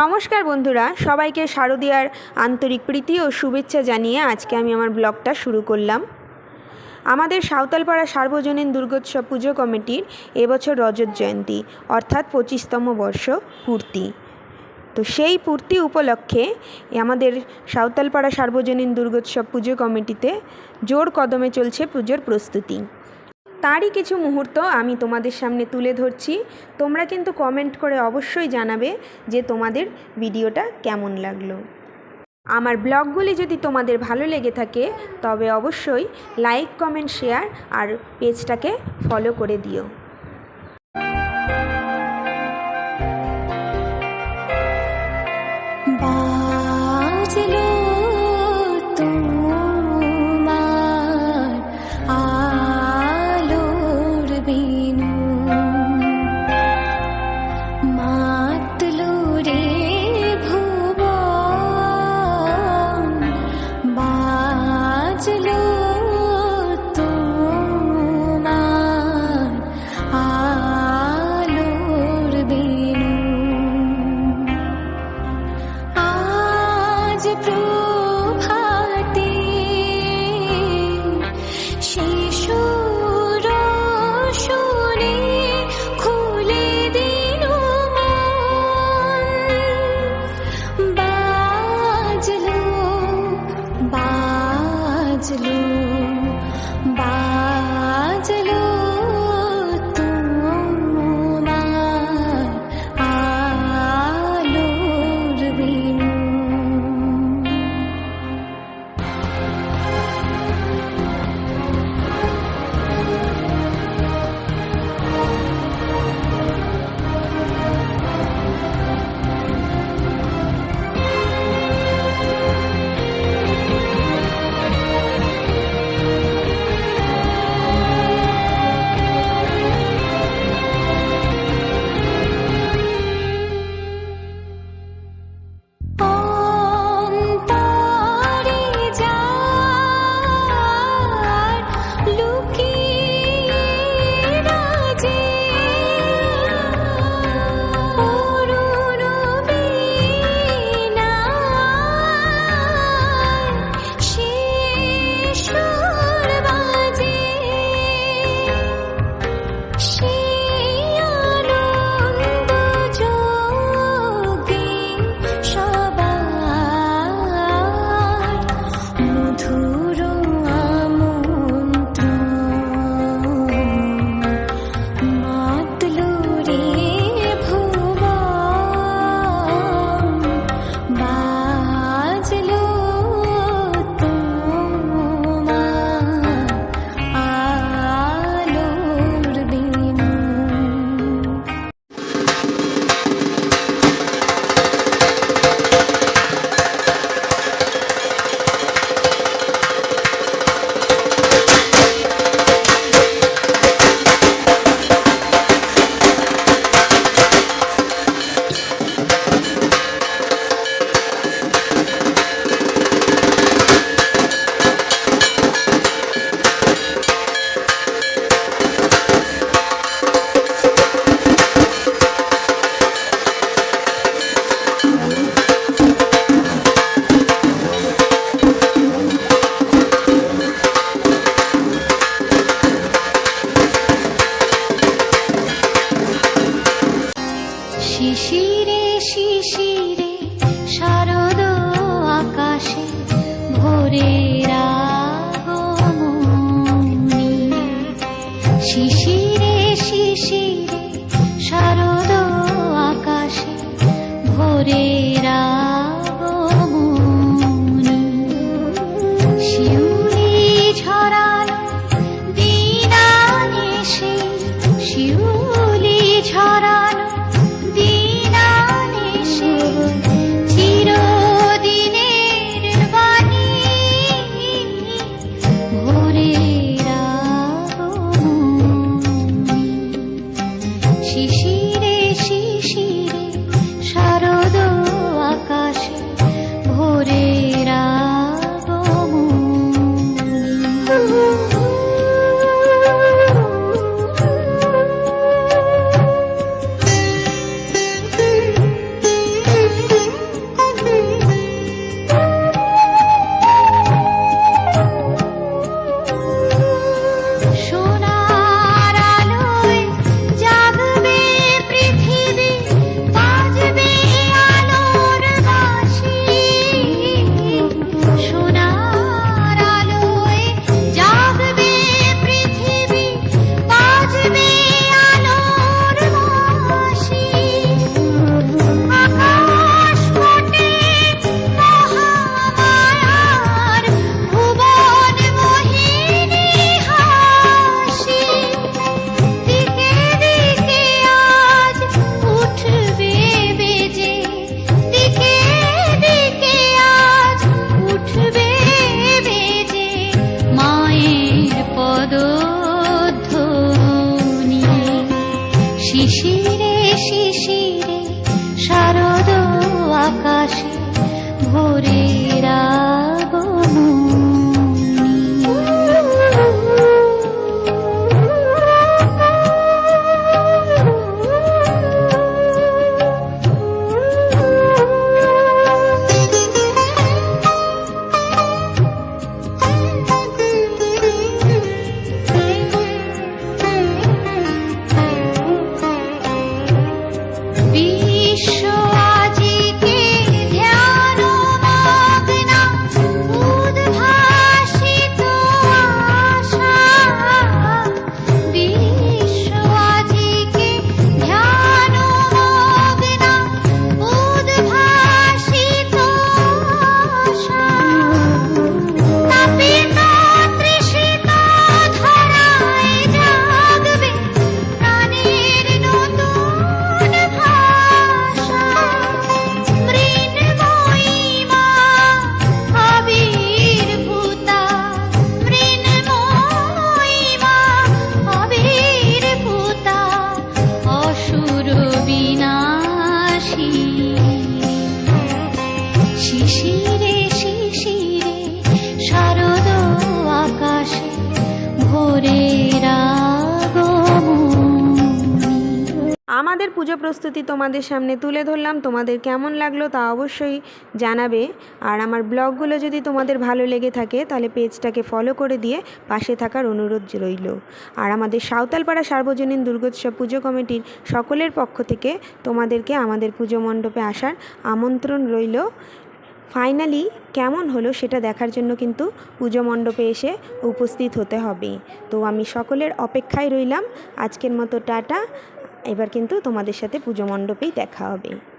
নমস্কার বন্ধুরা, সবাইকে শারদীয়ার আন্তরিক প্রীতি ও শুভেচ্ছা জানিয়ে আজকে আমি আমার ব্লগটা শুরু করলাম। আমাদের সাঁওতালপাড়া সার্বজনীন দুর্গোৎসব পুজো কমিটির এবছর রজত জয়ন্তী, অর্থাৎ পঁচিশতম বর্ষ পূর্তি। তো সেই পূর্তি উপলক্ষে আমাদের সাঁওতালপাড়া সার্বজনীন দুর্গোৎসব পুজো কমিটিতে জোর কদমে চলছে পুজোর প্রস্তুতি। তারই কিছু মুহূর্ত আমি তোমাদের সামনে তুলে ধরছি। তোমরা কিন্তু কমেন্ট করে অবশ্যই জানাবে যে তোমাদের ভিডিওটা কেমন লাগল। আমার ব্লগগুলি যদি তোমাদের ভালো লেগে থাকে, তবে অবশ্যই লাইক কমেন্ট শেয়ার আর পেজটাকে ফলো করে দিও। ভোরে আমাদের পুজো প্রস্তুতি তোমাদের সামনে তুলে ধরলাম। তোমাদের কেমন লাগল তা অবশ্যই জানাবে। আর আমার ব্লগগুলো যদি তোমাদের ভালো লেগে থাকে, তাহলে পেজটাকে ফলো করে দিয়ে পাশে থাকার অনুরোধ রইল। আর আমাদের সাঁওতালপাড়া সার্বজনীন দুর্গোৎসব পুজো কমিটির সকলের পক্ষ থেকে তোমাদেরকে আমাদের পুজো মণ্ডপে আসার আমন্ত্রণ রইল। ফাইনালি কেমন হলো সেটা দেখার জন্য কিন্তু পুজো মণ্ডপে এসে উপস্থিত হতে হবে। তো আমি সকলের অপেক্ষায় রইলাম। আজকের মতো টাটা। এবার কিন্তু তোমাদের সাথে পুজো মণ্ডপেই দেখা হবে।